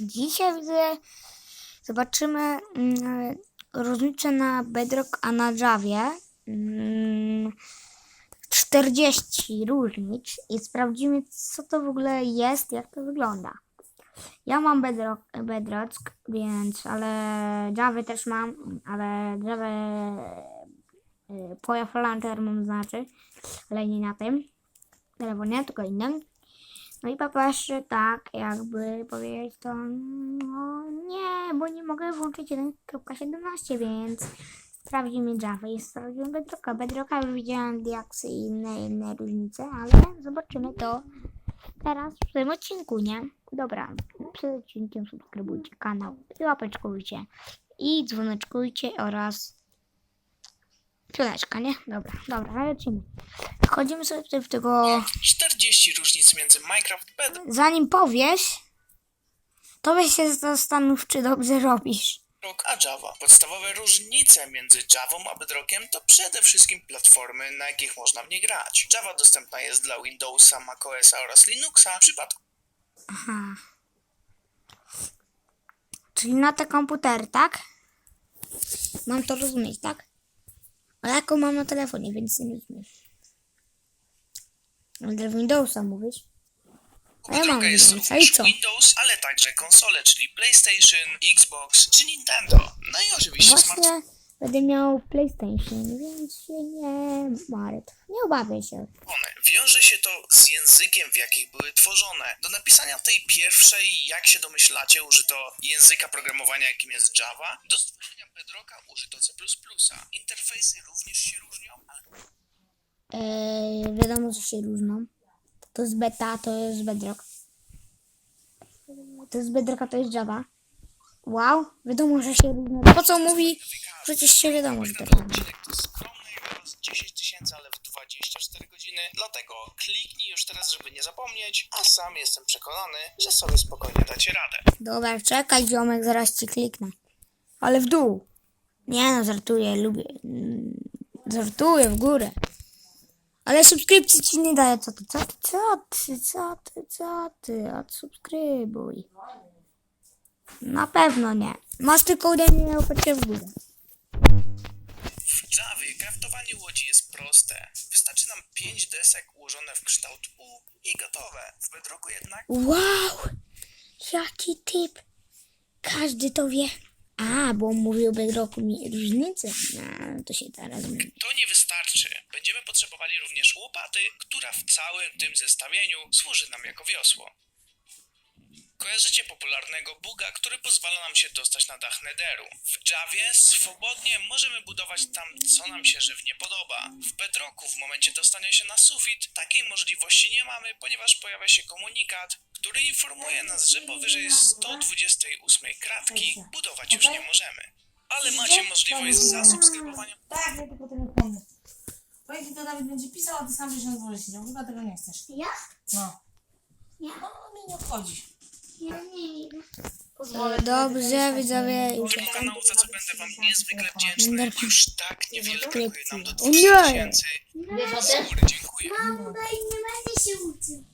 Dzisiaj zobaczymy mm, różnicę na Bedrock, a na Javie. Mm, 40 różnic i sprawdzimy, co to w ogóle jest, jak to wygląda. Ja mam Bedrock, Bedrock więc, ale Java też mam, ale Java y, Pojaw Launcher mam znaczy, ale nie na tym telefonie, tylko innym. No i popatrzcie tak, jakby powiedzieć to, no nie, bo nie mogę włączyć 1.17, więc sprawdzimy Java i sprawdzimy Bedrocka. Bedrocka widziałem diaksy i inne, inne różnice, ale zobaczymy to teraz w tym odcinku, nie? Dobra, przed odcinkiem subskrybujcie kanał, i łapeczkujcie i dzwoneczkujcie oraz Chwileczka, nie? Dobra, dobra, lecimy. Wchodzimy sobie tutaj w tego... 40 różnic między Minecraft Bedrock Zanim powiesz, to weź się zastanów, czy dobrze robisz. a Java. Podstawowe różnice między Javą a Bedrockiem to przede wszystkim platformy, na jakich można w nie grać. Java dostępna jest dla Windowsa, macOSa oraz Linuxa. W przypadku Aha. Czyli na te komputery, tak? Mam to rozumieć, tak? A jaką mam na telefonie, więc nie rozumiesz. Ale dla Windowsa mówisz? A ja mam Bedrocka jest Windowsa i również co? Windows, ale także konsole, czyli PlayStation, Xbox czy Nintendo. No i oczywiście smartfony. Właśnie będę miał PlayStation, więc się nie martw. Nie obawiaj się. Wiąże się to z językiem, w jakich były tworzone. Do napisania tej pierwszej, jak się domyślacie, użyto języka programowania, jakim jest Java. Do stworzenia Bedrocka użyto C++. Interfejsy również się różnią, ale Eee, wiadomo, że się różnią. To jest beta, to jest bedrock. To jest bedrock, a to jest Java. Wow, wiadomo, że się różnią. Po co mówi? Przecież się wiadomo, że to różnią. odcinek to skromny wyraz 10 tysięcy, ale w 24 godziny. Dlatego kliknij już teraz, żeby nie zapomnieć, a sam jestem przekonany, że sobie spokojnie dacie radę. Dobra, czekaj, ziomek, zaraz ci kliknę. Ale w dół. Nie no, żartuję, lubię. Mm, Żartuję w górę. Ale subskrypcji ci nie daję. Co ty, co ty, co ty, co ty, co ty? Odsubskrybuj. Na pewno nie. Masz tylko ode mnie łapeczkę w górę. W Javie kraftowanie łodzi jest proste. Wystarczy nam 5 desek ułożone w kształt U i gotowe. W Bedrocku jednak Wow! Jaki typ! Każdy to wie. A, bo mówił o Bedrocku mi różnicę. No, to się teraz mówi. To nie wystarczy. Będziemy potrzebowali również łopaty, która w całym tym zestawieniu służy nam jako wiosło. Kojarzycie popularnego buga, który pozwala nam się dostać na dach Netheru. W Javie swobodnie możemy budować tam, co nam się żywnie podoba. W Bedrocku w momencie dostania się na sufit takiej możliwości nie mamy, ponieważ pojawia się komunikat, który informuje nas, że powyżej 128 kratki budować już nie możemy. Ale macie możliwość zasubskrybowania Tak, ja tylko telefony. Bo jeśli to Dawid będzie pisał, a ty sam byś na dworze siedział. Chyba tego nie chcesz. Ja? No. Nie. No, mnie nie obchodzi. Ja nie wiem. Pozwolę Dobrze, widzowie. Już kanału, za co będę wam niezwykle wdzięczny. Będę- Już tak niewiele brakuje nam do O 200 nie! tysięcy. Wiesz o Z tym? góry dziękuję. Daj, nie będę się uczył.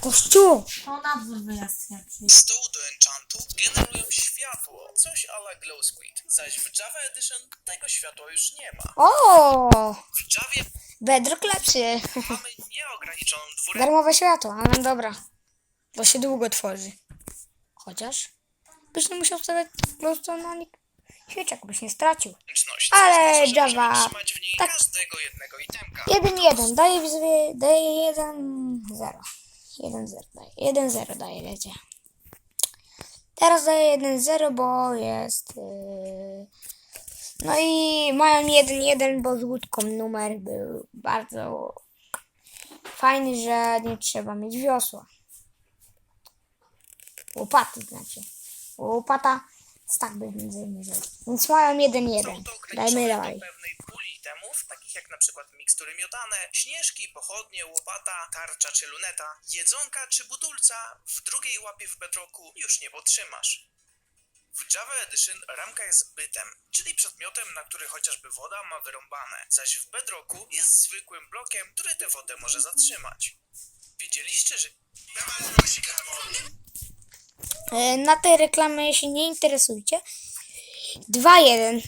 Kościół! To nadzór wyjazd jak przyjdzie. Z dołu do enchantu generują światło, coś ala glow squid. Zaś w Java Edition tego światła już nie ma. O! W Javie Bedrock lepszy. mamy nieograniczoną. Darmowe światło, ale dobra. Bo się długo tworzy. Chociaż byś nie musiał stawiać po prostu na nich świeczek, byś nie stracił. Ale oznacza, że Java- tak. każdego jednego itemka. 1-1, daję widzowie, daję 1-0. 1-0 daję, 1-0 daję, wiecie. Teraz daję 1-0, bo jest... Yy... No i mają 1-1, bo z łódką numer był bardzo fajny, że nie trzeba mieć wiosła. Łopaty znaczy. Łopata tak by między innymi. Więc mają 1-1. Są to Dajmy dalej. do pewnej puli itemów, takich jak na przykład mikstury miotane, śnieżki, pochodnie, łopata, tarcza czy luneta, jedzonka czy budulca, w drugiej łapie w bedrocku już nie potrzymasz. W Java Edition ramka jest bytem, czyli przedmiotem, na który chociażby woda ma wyrąbane, zaś w bedrocku jest zwykłym blokiem, który tę wodę może zatrzymać. Wiedzieliście, że Na tej reklamie się nie interesujcie. 2-1.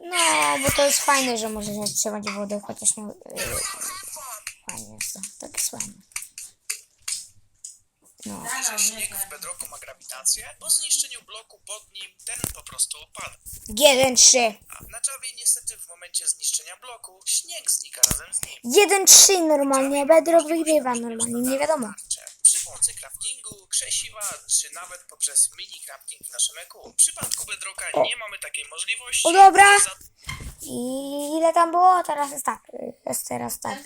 No, bo to jest fajne, że możecie trzymać wodę, chociaż nie... e, Fajnie jest to. Tak jest fajne. No. Że śnieg w bedroku ma grawitację? Po zniszczeniu bloku pod nim ten po prostu opada. 1-3. A na Javie niestety w momencie zniszczenia bloku śnieg znika razem z nim. 1-3 normalnie, Bedrock wygrywa normalnie, nie wiadomo. Tarcze. Przy pomocy craftingu, krzesiwa, czy nawet poprzez mini crafting w naszym EQ. W przypadku Bedrocka nie mamy takiej możliwości. O, dobra. Za I ile tam było? Teraz jest tak. Jest teraz tak.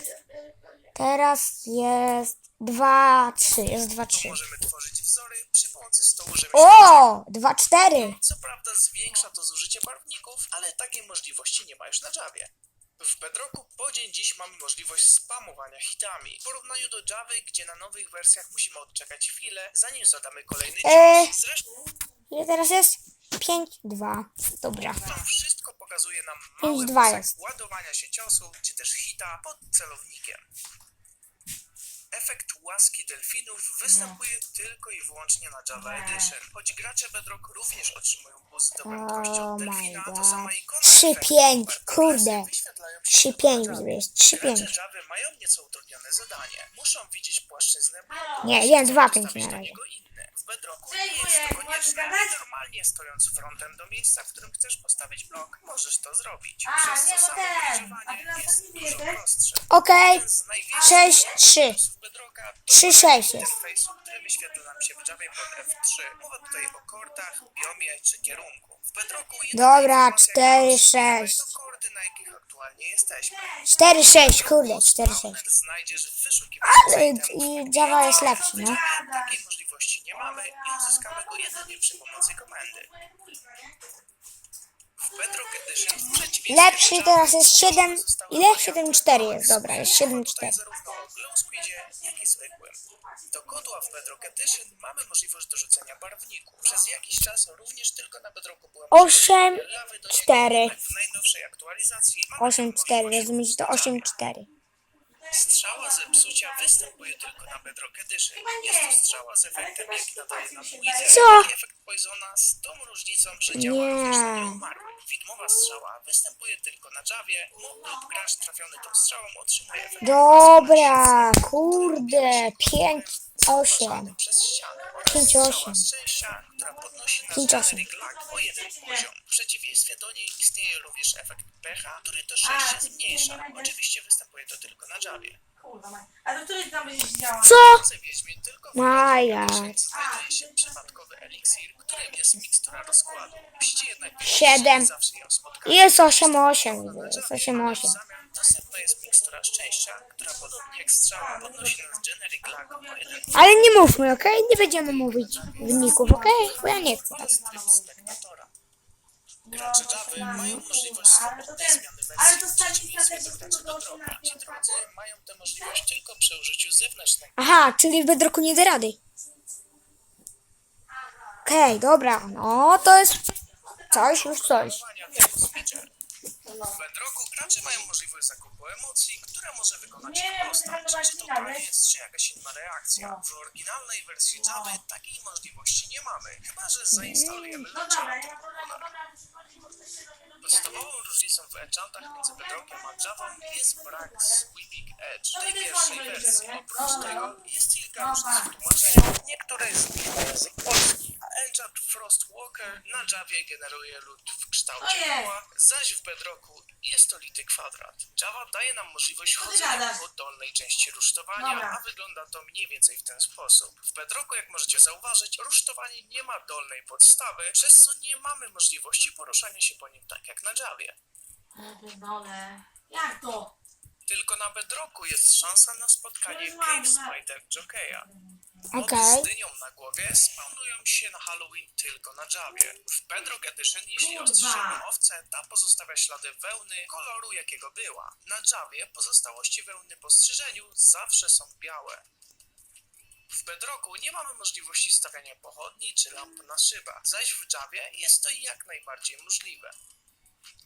Teraz jest 2-3. Jest 2-3. możemy tworzyć wzory przy pomocy stołu. O! 2-4. Co prawda zwiększa to zużycie barwników, ale takiej możliwości nie ma już na Javie. W Bedrocku po dzień dziś mamy możliwość spamowania hitami. W porównaniu do Javy, gdzie na nowych wersjach musimy odczekać chwilę, zanim zadamy kolejny cios. Eee. Zresztą Ile teraz jest? 5-2. Dobra. to wszystko pokazuje nam mały dwa pasek jest. ładowania się ciosu, czy też hita pod celownikiem. Efekt łaski delfinów występuje tylko i wyłącznie na Java Edition. Choć gracze Bedrock również otrzymują boost do prędkości Oh od my delfina, to god. sama ikona 3-5, efektu kurde. wyświetlają się 3-5 na Javie. jest. Gracze 3-5. Java mają nieco utrudnione zadanie. Muszą widzieć płaszczyznę bloku, Nie, muszą jeden, dwa, pięć na razie. niego inny. W Bedrocku nie jest to możesz konieczne. Normalnie stojąc frontem do miejsca, w którym chcesz postawić blok, możesz to zrobić. A, Przez nie, co no samo ten. A ty na jest dużo jesteś? prostsze. Okej. Jeden z największych 6-3. plusów Bedrocka to 3-6 jest. interfejsu, który wyświetla nam się w Javie pod F3. Mowa tutaj o kordach, biomie czy kierunku. W Bedrocku jedyna Dobra, informacja, cztery, nas służy, sześć. to kordy, na jakich aktualnie jesteśmy. 4-6, kurde, 4-6. Spawner znajdziesz w wyszukiwarce Ale i Java jest lepszy, no. Takiej możliwości nie mamy i uzyskamy go jedynie przy pomocy komendy. W Bedrock Edition w przeciwieństwie Lepszy teraz jest 7. zostały Ile? warianty 7-4 jest, dobra, jest Mamy tutaj 7-4. zarówno o Glow Squidzie, jak i zwykłym. Do kodła w Bedrock Edition mamy możliwość dorzucenia. Przez jakiś czas również tylko na Bedrocku była Osiem, możliwość lawy do niego, cztery. jednak W najnowszej aktualizacji mamy 8-4, możliwość rozumiecie to? 8-4. Strzała zepsucia występuje tylko na Bedrock Edition. Jest to strzała z efektem, jaki nadaje nam Wizard. Co? Efekt Poisona z tą różnicą, że działa Nie. również na nieumarłych. Widmowa strzała występuje tylko na Javie, lub gracz trafiony tą strzałą otrzymuje efekt. Dobra, kurde, 5-8. Zauważany Przez ścianę oraz Pięć, strzała osiem. szczęścia, która podnosi nasz Pięć, osiem. generic lag o jeden poziom. W przeciwieństwie do niej istnieje również efekt pecha, który to szczęście zmniejsza. Oczywiście występuje to tylko na Javie. Kurwa, mać. A do której tam będziesz? Co? Tylko w Maja. znajduje się przypadkowy eliksir, którym jest mikstura rozkładu. Musicie jednak wiedzieć, Siedem. że zawsze ją spotkacie. Jest 8-8, widzę, jest W 8-8. zamian dostępna jest mikstura szczęścia, która podobnie jak strzała podnosi nas generic lag Ale nie mówmy, okej? Nie będziemy mówić wyników, okej? Bo ja nie chcę tak. oraz tryb spektatora. Gracze Javy mają możliwość Ale to swobodnej ten, zmiany wersji w przeciwieństwie do na graczy tego Bedrocka. Ci 18, drodzy mają tę możliwość tylko przy użyciu zewnętrznego Aha, czyli w Bedrocku nie da rady. Okej, dobra, no to jest coś, już coś. Działania typu switcher. W Bedrocku gracze mają możliwość zakupu emocji, które może wykonać Nie, postać, to czy to taniec, czy jakaś inna reakcja. No. W oryginalnej wersji Java takiej możliwości nie mamy, chyba że zainstalujemy No Launcher dobra, od ja komputera. Podstawową różnicą w enchantach między Bedrockiem a Javą jest brak Sweeping Edge. W tej pierwszej wersji oprócz tego jest kilka różnych tłumaczeń. Niektóre z nich na język polski, a enchant Frostwalker na Javie generuje lód w kształcie Ojej. koła, zaś w Bedrocku jest to lity kwadrat. Java daje nam możliwość chodzenia po dolnej części rusztowania, Dobra. a wygląda to mniej więcej w ten sposób. W Bedrocku, jak możecie zauważyć, rusztowanie nie ma dolnej podstawy, przez co nie mamy możliwości poruszania się po nim tak jak na Javie. Ja pierdolę. Jak to? Tylko na Bedrocku jest szansa na spotkanie Cave kurwa. Spider Jokeja. Okej. z dynią na głowie spawnują się na Halloween tylko na Javie. W Bedrock Edition, jeśli Kurwa. ostrzyżemy owcę, ta pozostawia ślady wełny koloru jakiego była. Na Javie pozostałości wełny po strzyżeniu zawsze są białe. W Bedrocku nie mamy możliwości stawiania pochodni czy lamp na szybach, zaś w Javie jest to jak najbardziej możliwe.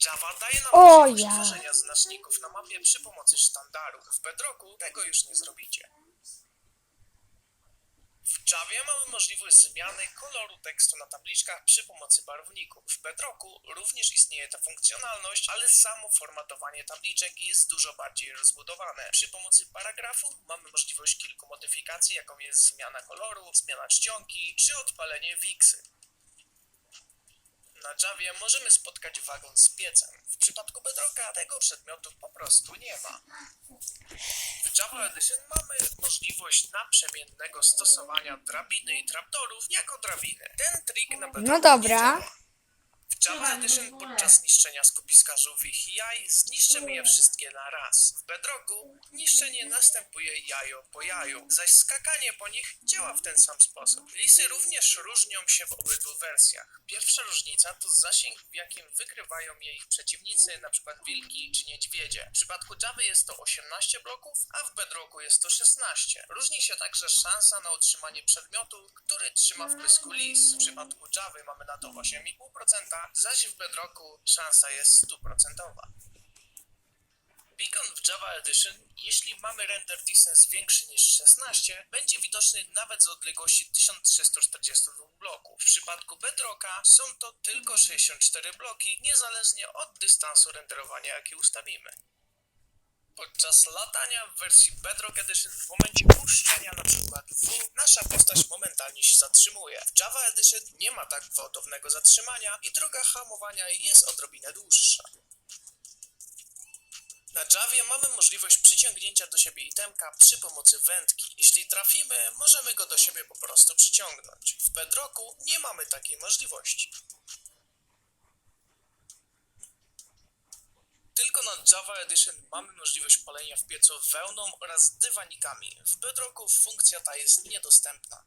Java daje nam O możliwość ja. tworzenia znaczników na mapie przy pomocy sztandaru. W Bedrocku tego już nie zrobicie. W Javie mamy możliwość zmiany koloru tekstu na tabliczkach przy pomocy barwników. W Bedrocku również istnieje ta funkcjonalność, ale samo formatowanie tabliczek jest dużo bardziej rozbudowane. Przy pomocy paragrafu mamy możliwość kilku modyfikacji, jaką jest zmiana koloru, zmiana czcionki czy odpalenie wiksy. Na Javie możemy spotkać wagon z piecem. W przypadku Bedrocka tego przedmiotu po prostu nie ma. W Java Edition mamy możliwość naprzemiennego stosowania drabiny i trapdorów jako drabiny. Ten trik na Bedrocku No dobra. nie działa. W Java Edition podczas niszczenia skupiska żółwich jaj zniszczymy je wszystkie na raz. W Bedrocku niszczenie następuje jajo po jaju, zaś skakanie po nich działa w ten sam sposób. Lisy również różnią się w obydwu wersjach. Pierwsza różnica to zasięg, w jakim wykrywają je ich przeciwnicy, np. wilki czy niedźwiedzie. W przypadku Java jest to 18 bloków, a w Bedrocku jest to 16. Różni się także szansa na otrzymanie przedmiotu, który trzyma w pysku lis. W przypadku Java mamy na to 8,5%, zaś w Bedrocku szansa jest 100%. Beacon w Java Edition, jeśli mamy render distance większy niż 16, będzie widoczny nawet z odległości 1342 bloków. W przypadku Bedrocka są to tylko 64 bloki, niezależnie od dystansu renderowania, jaki ustawimy. Podczas latania w wersji Bedrock Edition w momencie puszczenia przykład W, nasza postać momentalnie się zatrzymuje. W Java Edition nie ma tak gwałtownego zatrzymania i droga hamowania jest odrobinę dłuższa. Na Javie mamy możliwość przyciągnięcia do siebie itemka przy pomocy wędki. Jeśli trafimy, możemy go do siebie po prostu przyciągnąć. W Bedrocku nie mamy takiej możliwości. Tylko na Java Edition mamy możliwość palenia w piecu wełną oraz dywanikami. W Bedrocku funkcja ta jest niedostępna.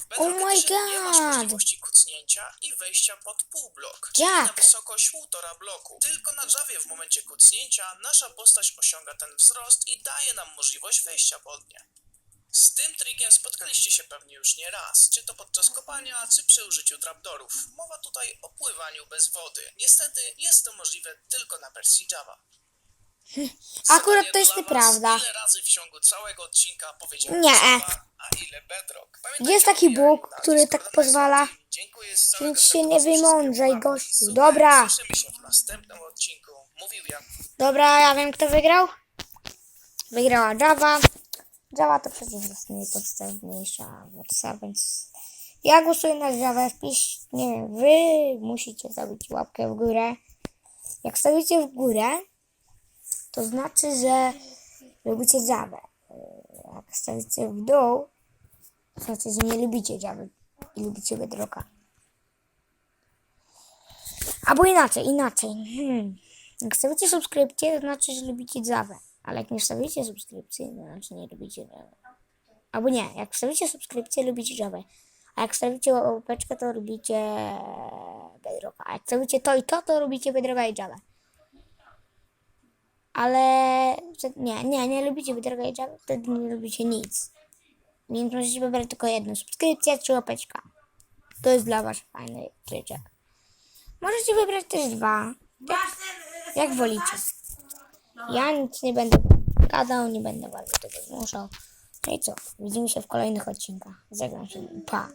W Bedrock Oh my Edition nie masz God. możliwości kucnięcia i wejścia pod pół blok, czyli Jak? na wysokość półtora bloku. Tylko na Javie w momencie kucnięcia nasza postać osiąga ten wzrost i daje nam możliwość wejścia pod nie. Z tym trikiem spotkaliście się pewnie już nie raz, czy to podczas kopania, czy przy użyciu trapdorów. Mowa tutaj o pływaniu bez wody. Niestety jest to możliwe tylko na wersji Java. Akurat to jest nieprawda. Ile razy w ciągu całego odcinka powiedziałem Nie. Java, a ile Bedrock? Pamiętajcie Jest taki o wbijaniu Bóg, na który Discorda tak na pozwala. Dziękuję z całego Więc się serca nie za wszystkie wymądrzaj, uwagi. gościu. Super, Dobra. Słyszymy się w następnym odcinku. Mówił Jan. Dobra, ja wiem kto wygrał. Wygrała Java. Java to przecież jest najpodstawniejsza wersja, więc ja głosuję na Java. Wpisz, nie wiem, wy musicie stawić łapkę w górę. Jak stawicie w górę, to znaczy, że lubicie Java. Jak stawicie w dół, to znaczy, że nie lubicie Java i lubicie Bedrocka. Albo inaczej, inaczej. Hmm. Jak stawicie subskrypcję, to znaczy, że lubicie Java. Ale jak nie stawicie subskrypcji, to znaczy nie lubicie Java. Albo nie, jak wstawicie subskrypcję, lubicie Java. A jak wstawicie łapeczkę, to lubicie Bedrocka. A jak wstawicie to i to, to lubicie Bedrocka i Java. Ale nie, nie, nie lubicie Bedrocka i Java, wtedy nie lubicie nic. Więc możecie wybrać tylko jedną subskrypcję czy łapeczka. To jest dla was fajny tryczek. Możecie wybrać też dwa. Jak wolicie. Ja nic nie będę gadał, nie będę was do tego zmuszał. No i co? Widzimy się w kolejnych odcinkach. Żegnam się. Pa.